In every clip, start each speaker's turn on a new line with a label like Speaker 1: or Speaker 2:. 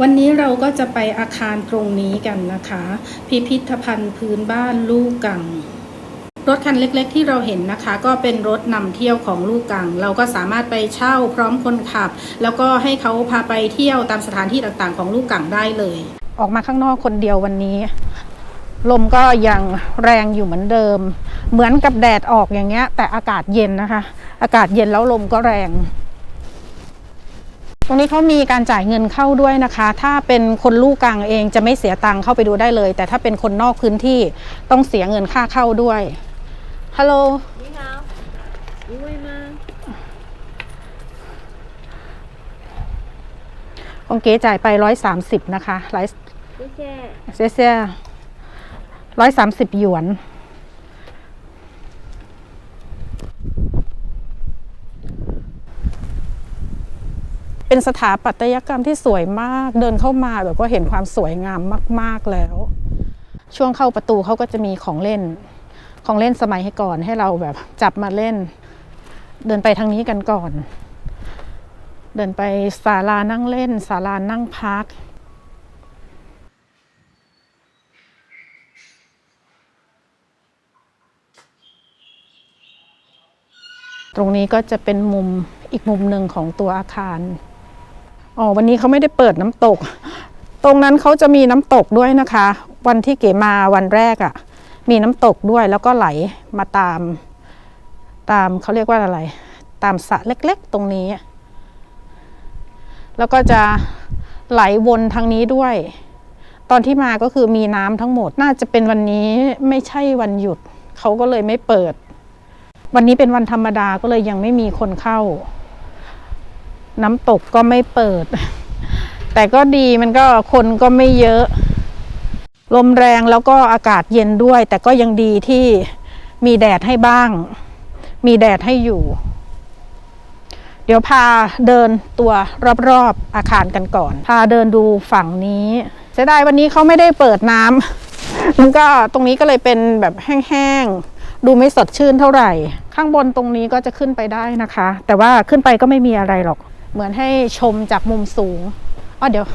Speaker 1: วันนี้เราก็จะไปอาคารตรงนี้กันนะคะ พิพิธภัณฑ์พื้นบ้านลูกกัง รถคันเล็กๆ ที่เราเห็นนะคะ ก็เป็นรถนำเที่ยวของลูกกัง เราก็สามารถไปเช่าพร้อมคนขับ แล้วก็ให้เขาพาไปเที่ยวตามสถานที่ต่างๆ ของลูกกังได้เลย ออกมาข้างนอกคนเดียววันนี้ ลมก็ยังแรงอยู่เหมือนเดิม เหมือนกับแดดออกอย่างเงี้ย แต่อากาศเย็นนะคะ อากาศเย็นแล้วลมก็แรง รงนี้เขามีการจ่ายเงินเข้าด้วยนะคะ ถ้าเป็นคนลูกกลางเองจะไม่เสียตังค์เข้าไปดูได้เลย แต่ถ้าเป็นคนนอกพื้นที่ต้องเสียเงินค่าเข้าด้วยฮัลโหลองเก๋จ่ายไปร้อยสามสิบนะคะร้เซเซร้อยสามสิบหยวน เป็นสถาปัตยกรรมที่สวยมาก เดินเข้ามาแบบว่าเห็นความสวยงามมาก ๆแล้ว ช่วงเข้าประตูเขาก็จะมีของเล่น ของเล่นสมัยให้ก่อนให้เราแบบจับมาเล่น เดินไปทางนี้กันก่อน เดินไปศาลานั่งเล่นศาลานั่งพักตรงนี้ก็จะเป็นมุมอีกมุมหนึ่งของตัวอาคาร อ๋อวันนี้เขาไม่ได้เปิดน้ำตก ตรงนั้นเขาจะมีน้ำตกด้วยนะคะ วันที่เก๋มาวันแรกอะ่ะ มีน้ำตกด้วยแล้วก็ไหลมาตาม ตามเขาเรียกว่าอะไร ตามสระเล็กๆตรงนี้ แล้วก็จะไหลวนทางนี้ด้วย ตอนที่มาก็คือมีน้ำทั้งหมดน่าจะเป็นวันนี้ไม่ใช่วันหยุดเขาก็เลยไม่เปิด วันนี้เป็นวันธรรมดาก็เลยยังไม่มีคนเข้า น้ำตกก็ไม่เปิด แต่ก็ดีมันก็คนก็ไม่เยอะ ลมแรงแล้วก็อากาศเย็นด้วย แต่ก็ยังดีที่มีแดดให้บ้าง มีแดดให้อยู่ เดี๋ยวพาเดินตัวรอบๆอาคารกันก่อน พาเดินดูฝั่งนี้เสียดายวันนี้เขาไม่ได้เปิดน้ำมันก็ตรงนี้ก็เลยเป็นแบบแห้งๆ ดูไม่สดชื่นเท่าไหร่ ข้างบนตรงนี้ก็จะขึ้นไปได้นะคะ แต่ว่าขึ้นไปก็ไม่มีอะไรหรอก เหมือนให้ชมจากมุมสูงอ๋อเดี๋ยว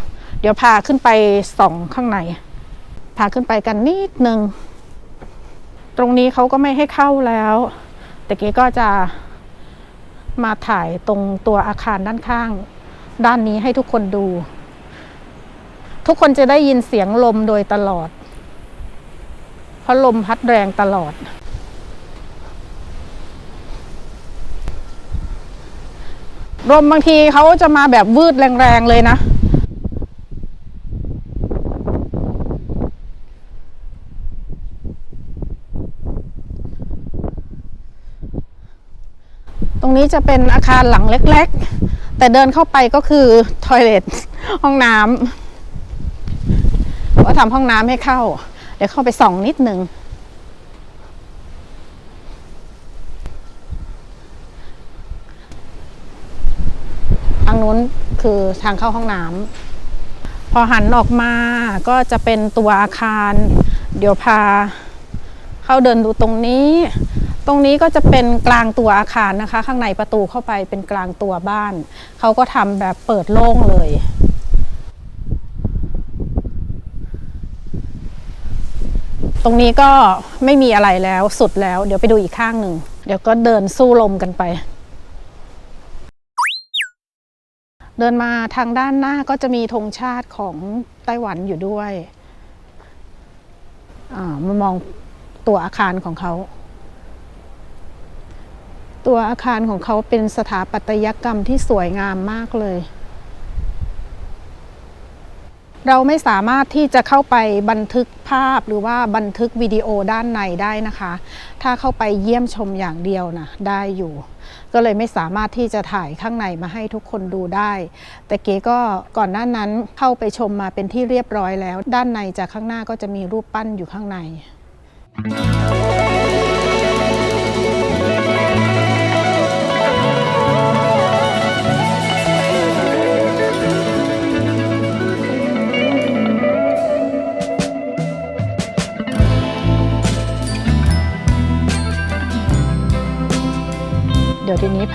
Speaker 1: เดี๋ยวพาขึ้นไปส่องข้างใน พาขึ้นไปกันนิดนึง ตรงนี้เขาก็ไม่ให้เข้าแล้วแต่เก๋ก็จะมาถ่ายตรงตัวอาคารด้านข้าง ด้านนี้ให้ทุกคนดู ทุกคนจะได้ยินเสียงลมโดยตลอด เพราะลมพัดแรงตลอด ลมบางทีเขาจะมาแบบวืดแรงๆเลยนะ ตรงนี้จะเป็นอาคารหลังเล็กๆ แต่เดินเข้าไปก็คือทอยเลทห้องน้ำก็ทำห้องน้ำให้เข้า เดี๋ยวเข้าไปส่องนิดนึง ทาง นู้นคือทางเข้าห้องน้ำพอหันออกมาก็จะเป็นตัวอาคาร เดี๋ยวพา เข้าเดินดูตรงนี้ ตรงนี้ก็จะเป็นกลางตัวอาคารนะคะ ข้างในประตูเข้าไปเป็นกลางตัวบ้าน เขาก็ทำแบบเปิดโล่งเลยตรงนี้ก็ไม่มีอะไรแล้วสุดแล้ว เดี๋ยวไปดูอีกข้างหนึ่ง เดี๋ยวก็เดินสู้ลมกันไป เดินมาทางด้านหน้าก็จะมีธงชาติของไต้หวันอยู่ด้วยมามองตัวอาคารของเขา ตัวอาคารของเขาเป็นสถาปัตยกรรมที่สวยงามมากเลย เราไม่สามารถที่จะเข้าไปบันทึกภาพหรือว่าบันทึกวิดีโอด้านในได้นะคะ ถ้าเข้าไปเยี่ยมชมอย่างเดียวนะได้อยู่ ก็เลยไม่สามารถที่จะถ่ายข้างในมาให้ทุกคนดูได้ แต่เก๋ก็ก่อนหน้านั้นเข้าไปชมมาเป็นที่เรียบร้อยแล้ว ด้านในจากข้างหน้าก็จะมีรูปปั้นอยู่ข้างใน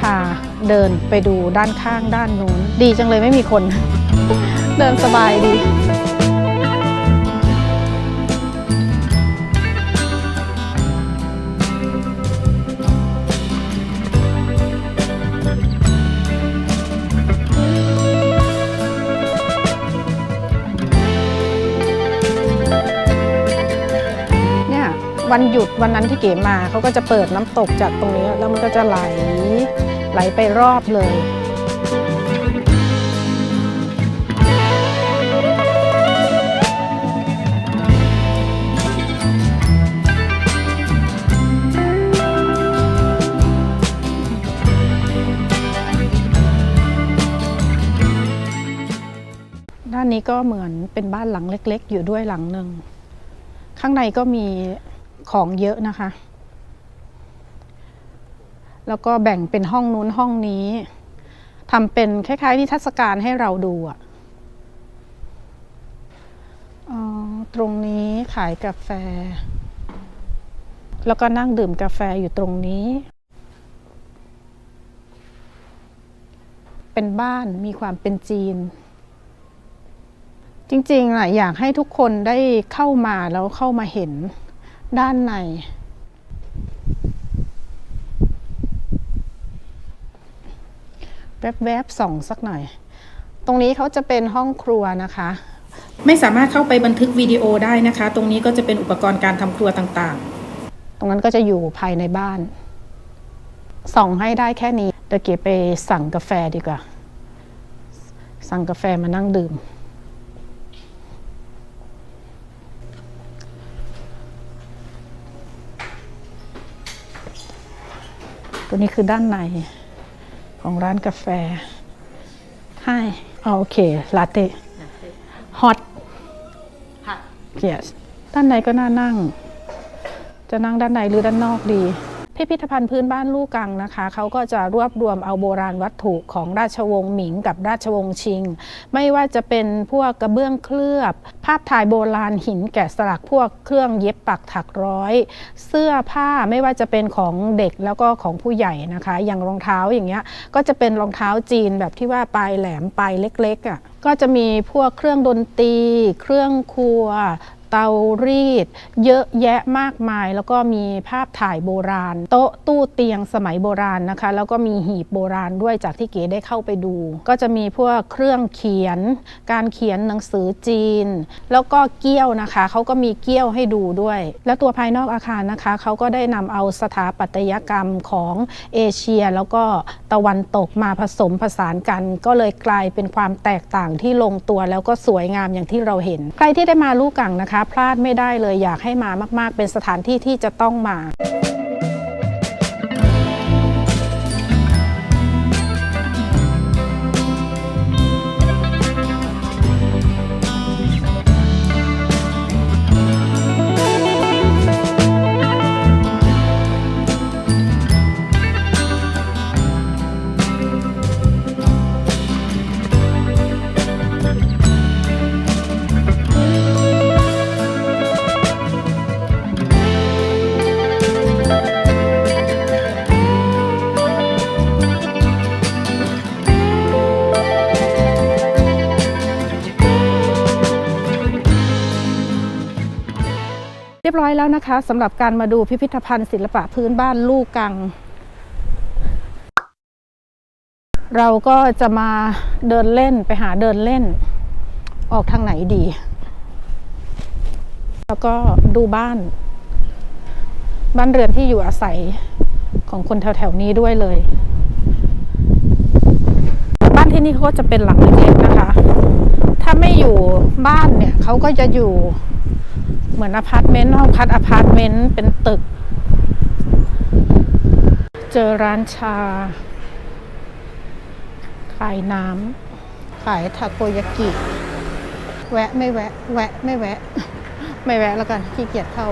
Speaker 1: พาเดินไปดูด้านข้างด้านนู้นดีจังเลยไม่มีคน เดินสบายดีเนี่ยวันหยุดวันนั้นที่เก๋มาเขาก็จะเปิดน้ำตกจากตรงนี้ แล้วมันก็จะไหล ไหลไปรอบเลย ด้านนี้ก็เหมือนเป็นบ้านหลังเล็ก ๆ อยู่ด้วยหลังหนึ่ง ข้างในก็มีของเยอะนะคะ แล้วก็แบ่งเป็นห้องนู้นห้องนี้ทำเป็นคล้ายๆนิทรรศการให้เราดูอะออตรงนี้ขายกาแฟ แล้วก็นั่งดื่มกาแฟอยู่ตรงนี้ เป็นบ้านมีความเป็นจีน จริงๆอะอยากให้ทุกคนได้เข้ามาแล้วเข้ามาเห็นด้านใน แวบๆส่องสักหน่อย ตรงนี้เขาจะเป็นห้องครัวนะคะ ไม่สามารถเข้าไปบันทึกวิดีโอได้นะคะ ตรงนี้ก็จะเป็นอุปกรณ์การทำครัวต่างๆ ตรงนั้นก็จะอยู่ภายในบ้าน ส่องให้ได้แค่นี้เดี๋ยวเก๋ไปสั่งกาแฟดีกว่า สั่งกาแฟมานั่งดื่มตัวนี้คือด้านใน ของร้านกาแฟ ให้โอเค ลาเต้ฮอต
Speaker 2: ผัด
Speaker 1: yes ด้านในก็น่านั่ง จะนั่งด้านในหรือด้านนอกดี พิพิธภัณฑ์พื้นบ้านลู่กังนะคะเขาก็จะรวบรวมเอาโบราณวัตถุของราชวงศ์หมิงกับราชวงศ์ชิง ไม่ว่าจะเป็นพวกกระเบื้องเคลือบ ภาพถ่ายโบราณหินแกะสลักพวกเครื่องเย็บปักถักร้อย เสื้อผ้าไม่ว่าจะเป็นของเด็กแล้วก็ของผู้ใหญ่นะคะ อย่างรองเท้าอย่างเงี้ยก็จะเป็นรองเท้าจีนแบบที่ว่าปลายแหลมปลายเล็กๆอะ่ะก็จะมีพวกเครื่องดนตรี เครื่องครัว เตารีด เยอะแยะมากมาย แล้วก็มีภาพถ่ายโบราณ โต๊ะตู้เตียงสมัยโบราณนะคะ แล้วก็มีหีบโบราณด้วยจากที่เก๋ได้เข้าไปดู ก็จะมีพวกเครื่องเขียน การเขียนหนังสือจีน แล้วก็เกี้ยวนะคะเขาก็มีเกี้ยวให้ดูด้วย แล้วตัวภายนอกอาคารนะคะเขาก็ได้นำเอาสถาปัตยกรรมของเอเชีย แล้วก็ตะวันตกมาผสมผสานกัน ก็เลยกลายเป็นความแตกต่างที่ลงตัวแล้วก็สวยงามอย่างที่เราเห็น ใครที่ได้มาลูกกังนะคะพลาดไม่ได้เลยอยากให้มามาก ๆ เป็นสถานที่ที่จะต้องมา ร้อยแล้วนะคะสำหรับการมาดูพิพิธภัณฑ์ศิลปะพื้นบ้านลูกกัง เราก็จะมาเดินเล่นไปหาเดินเล่น ออกทางไหนดี แล้วก็ดูบ้าน บ้านเรือนที่อยู่อาศัยของคนแถวๆนี้ด้วยเลย บ้านที่นี่เขาก็จะเป็นหลังเล็กๆนะคะ ถ้าไม่อยู่บ้านเนี่ยเขาก็จะอยู่ เหมือนอพาร์ตเมนต์ห้องพักอพาร์ตเมนต์เป็นตึก เจอร้านชา ขายน้ำขายทาโกยากิ แวะไม่แวะ แวะไม่แวะ ไม่แวะแล้วกันขี้เกียจเข้า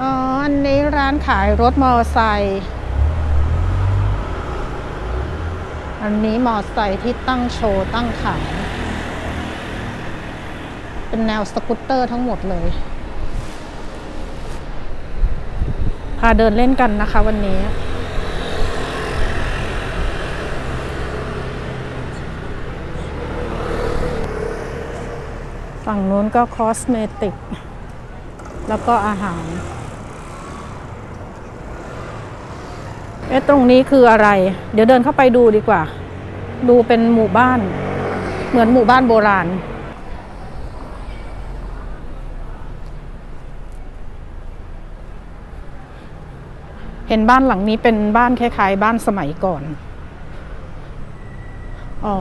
Speaker 1: อ๋ออันนี้ร้านขายรถมอเตอร์ไซค์ อันนี้มอไซค์ที่ตั้งโชว์ตั้งขายเป็นแนวสกูตเตอร์ทั้งหมดเลย พาเดินเล่นกันนะคะวันนี้ฝั่งนู้นก็คอสเมติก แล้วก็อาหาร เอ๊ะตรงนี้คืออะไร เดี๋ยวเดินเข้าไปดูดีกว่า ดูเป็นหมู่บ้าน เหมือนหมู่บ้านโบราณ เห็นบ้านหลังนี้เป็นบ้านคล้ายๆ บ้านสมัยก่อน อ๋อ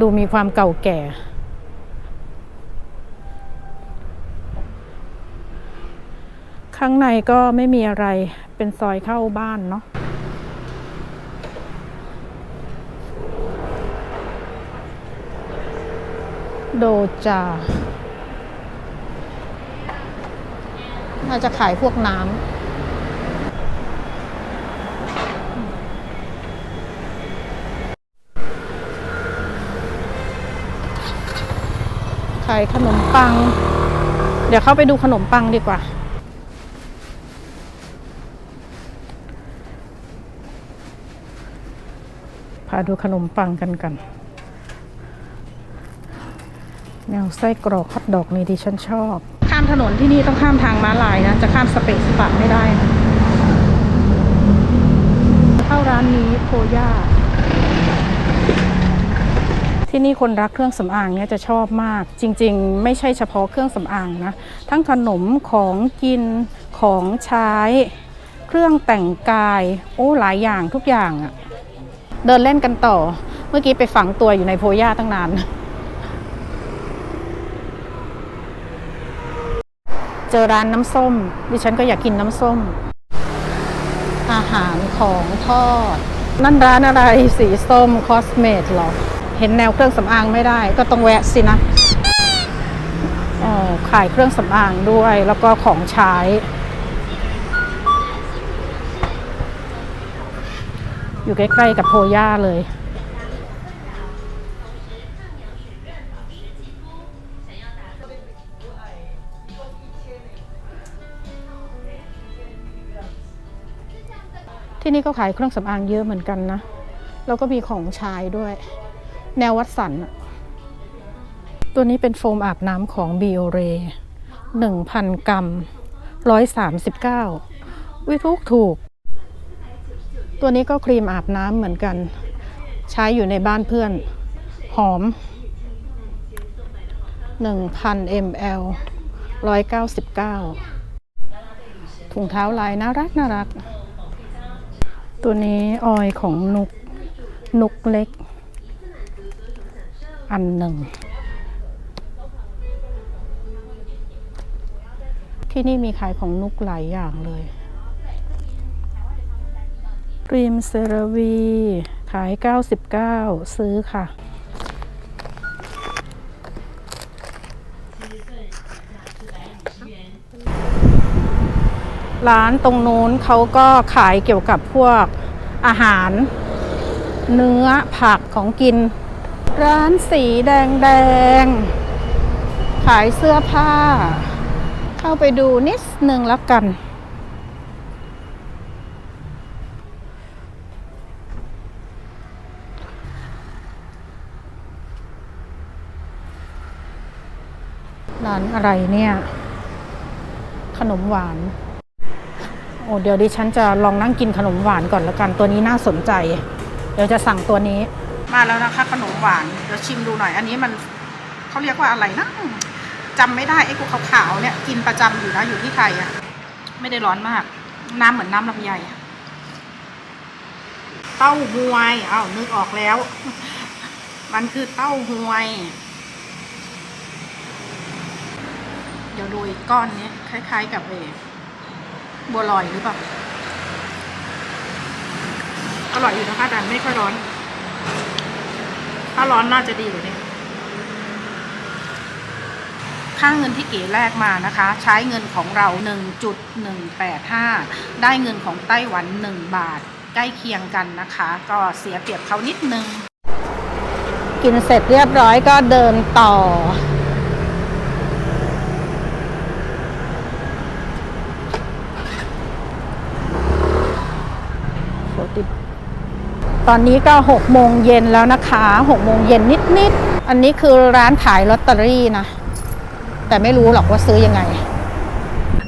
Speaker 1: ดูมีความเก่าแก่ ข้างในก็ไม่มีอะไรเป็นซอยเข้าบ้านเนาะโดจาน่าจะขายพวกน้ำขายขนมปัง เดี๋ยวเข้าไปดูขนมปังดีกว่า ดูขนมปังกันกันแนวไส้กรอกฮอทดอกนี่ดิฉันชอบ ข้ามถนนที่นี่ต้องข้ามทางม้าลายนะ จะข้ามสเปซสปะไม่ได้นะเข้าร้านนี้โคย่าที่นี่คนรักเครื่องสำอางเนี่ยจะชอบมาก จริง ๆ ไม่ใช่เฉพาะเครื่องสำอางนะ ทั้งขนมของกินของใช้ เครื่องแต่งกาย โอ้หลายอย่างทุกอย่างอะ เดินเล่นกันต่อ เมื่อกี้ไปฝังตัวอยู่ในโพย่าตั้งนาน เจอร้านน้ำส้ม ดิฉันก็อยากกินน้ำส้ม อาหารของทอด นั่นร้านอะไรสีส้มคอสเมตหรอ เห็นแนวเครื่องสำอางไม่ได้ ก็ต้องแวะสินะอ๋อขายเครื่องสำอางด้วยแล้วก็ของใช้ อยู่ใกล้ๆกับโพย่าเลย ที่นี่ก็ขายเครื่องสำอางเยอะเหมือนกันนะ แล้วก็มีของใช้ด้วย แนววัดสันอะตัวนี้เป็นโฟมอาบน้ำของ b ิโอเรหนึ่งพันกรัมร้อยสามสิบเก้าวิทุกถูก ตัวนี้ก็ครีมอาบน้ำเหมือนกัน ใช้อยู่ในบ้านเพื่อน หอม 1,000 ml 199 ถุงเท้าลายน่ารักน่ารัก ตัวนี้ออยของนุก นุกเล็ก อันหนึ่ง ที่นี่มีขายของนุกหลายอย่างเลย ครีมเซราวี ขาย 99 ซื้อค่ะ ร้านตรงนู้นเขาก็ขายเกี่ยวกับพวกอาหาร เนื้อผักของกิน ร้านสีแดงแดง ขายเสื้อผ้า เข้าไปดูนิดนึงแล้วกัน อะไรเนี่ย ขนมหวาน โอ้เดี๋ยวดิฉันจะลองนั่งกินขนมหวานก่อนแล้วกันตัวนี้น่าสนใจ เดี๋ยวจะสั่งตัวนี้ มาแล้วนะคะ ขนมหวานเดี๋ยวชิมดูหน่อย อันนี้มันเขาเรียกว่าอะไรนะจำไม่ได้ไอ้กูขาวๆเนี่ยกินประจำอยู่นะอยู่ที่ไทยอะไม่ได้ร้อนมาก น้ำเหมือนน้ำลำไยเต้าหวยอ้านึกออกแล้ว มันคือเต้าหวย เดี๋ยวดูอีกก้อนนี้คล้าย ๆ กับเอบัวลอยหรือเปล่า อร่อยอยู่นะคะแต่ไม่ค่อยร้อน ถ้าร้อนน่าจะดีกว่านี้ค่าเงินที่เก๋แรกมานะคะ ใช้เงินของเรา 1.185 ได้เงินของไต้หวัน 1 บาท ใกล้เคียงกันนะคะ ก็เสียเปรียบเขานิดนึง กินเสร็จเรียบร้อยก็เดินต่อ ตอนนี้ก็6โมงเย็นแล้วนะคะ6โมงเย็นนิดๆ อันนี้คือร้านขายลอตเตอรี่นะ แต่ไม่รู้หรอกว่าซื้อยังไง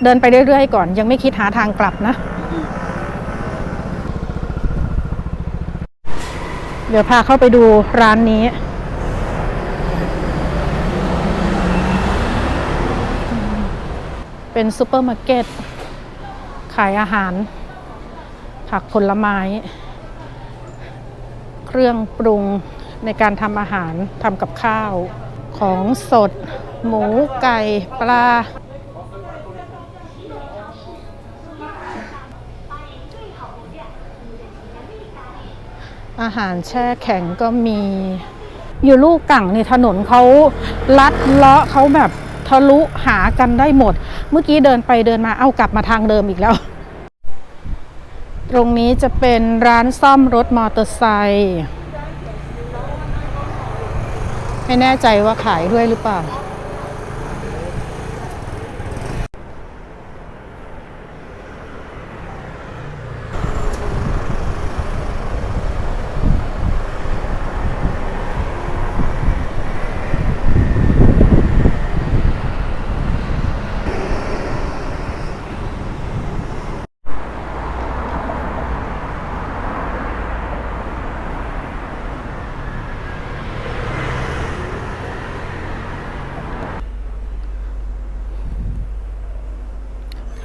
Speaker 1: เดินไปเรื่อยๆ ก่อนยังไม่คิดหาทางกลับนะ เดี๋ยวพาเข้าไปดูร้านนี้ เป็นซูเปอร์มาร์เก็ต ขายอาหาร ผักผลไม้ เครื่องปรุงในการทำอาหารทำกับข้าว ของสด หมูไก่ปลา อาหารแช่แข็งก็มี อยู่ลูกกั่งนี่ถนนเขาลัดเลาะเขาแบบทะลุหากันได้หมด เมื่อกี้เดินไปเดินมาเอากลับมาทางเดิมอีกแล้ว ตรงนี้จะเป็นร้านซ่อมรถมอเตอร์ไซค์ไม่แน่ใจว่าขายด้วยหรือเปล่า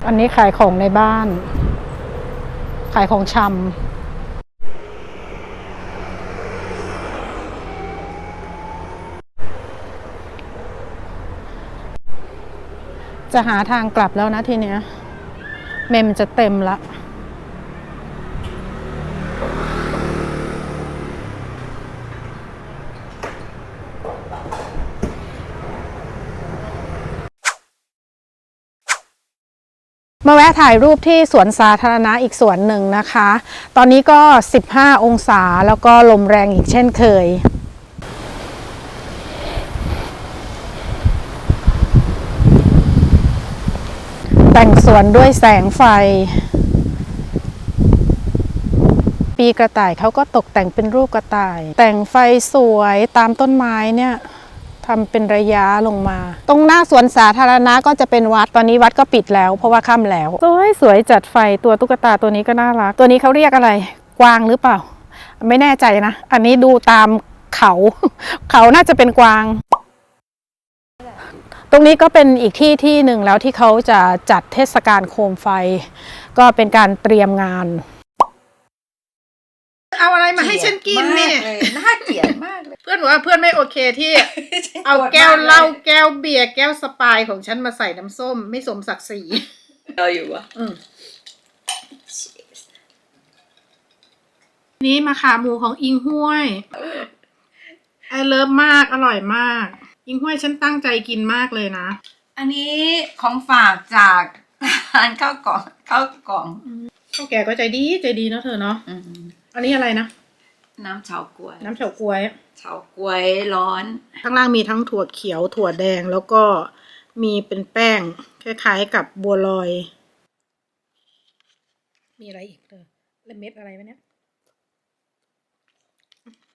Speaker 1: อันนี้ขายของในบ้าน ขายของชำจะหาทางกลับแล้วนะทีเนี้ย เมมจะเต็มละ มาแวะถ่ายรูปที่สวนสาธารณะอีกสวนหนึ่งนะคะ ตอนนี้ก็ 15 องศาแล้วก็ลมแรงอีกเช่นเคย แต่งสวนด้วยแสงไฟ ปีกระต่ายเขาก็ตกแต่งเป็นรูปกระต่าย แต่งไฟสวยตามต้นไม้เนี่ย ทำเป็นระยะลงมา ตรงหน้าสวนสาธารณะก็จะเป็นวัดตอนนี้วัดก็ปิดแล้ว เพราะว่าค่ำแล้วสวยสวยจัดไฟตัวตุ๊กตาตัวนี้ก็น่ารัก ตัวนี้เขาเรียกอะไร กวางหรือเปล่า ไม่แน่ใจนะ อันนี้ดูตามเขา เขาน่าจะเป็นกวาง ตรงนี้ก็เป็นอีกที่ที่หนึ่งแล้วที่เขาจะจัดเทศกาลโคมไฟ ก็เป็นการเตรียมงาน เอาอะไรมาให้ฉันกินเนี่ย
Speaker 3: มากเลยน่าเกลียดมากเลย
Speaker 1: เพื่อนบอกว่าเพื่อนไม่โอเคที่ เอาแก้วเหล้าแก้วเบียร์แก้วสปายของฉันมาใส่น้ำส้ม ไม่สมศักดิ์ศรี
Speaker 3: เราอยู่วะ
Speaker 1: อืมนี่มาขาหมูของอิงห้วยไอเลิฟมากอร่อยมาก อิงห้วยฉันตั้งใจกินมากเลยนะ
Speaker 3: อันนี้ของฝากจากร้านข้าวกล่องข้าวกล่อง
Speaker 1: ข้าวแก่ก็ใจดีใจดีเนาะเธอเนาะ
Speaker 3: อืม
Speaker 1: อันนี้อะไรนะ
Speaker 3: น้ำเฉาก๊วย
Speaker 1: น้ำเฉาก๊วย
Speaker 3: เฉาก๊วยร้อน
Speaker 1: ข้างล่างมีทั้งถั่วเขียวถั่วแดงแล้วก็มีเป็นแป้ง คล้าย ๆ กับบัวลอย มีอะไรอีกเธอแล้วเม็ดอะไรวะเนี่ย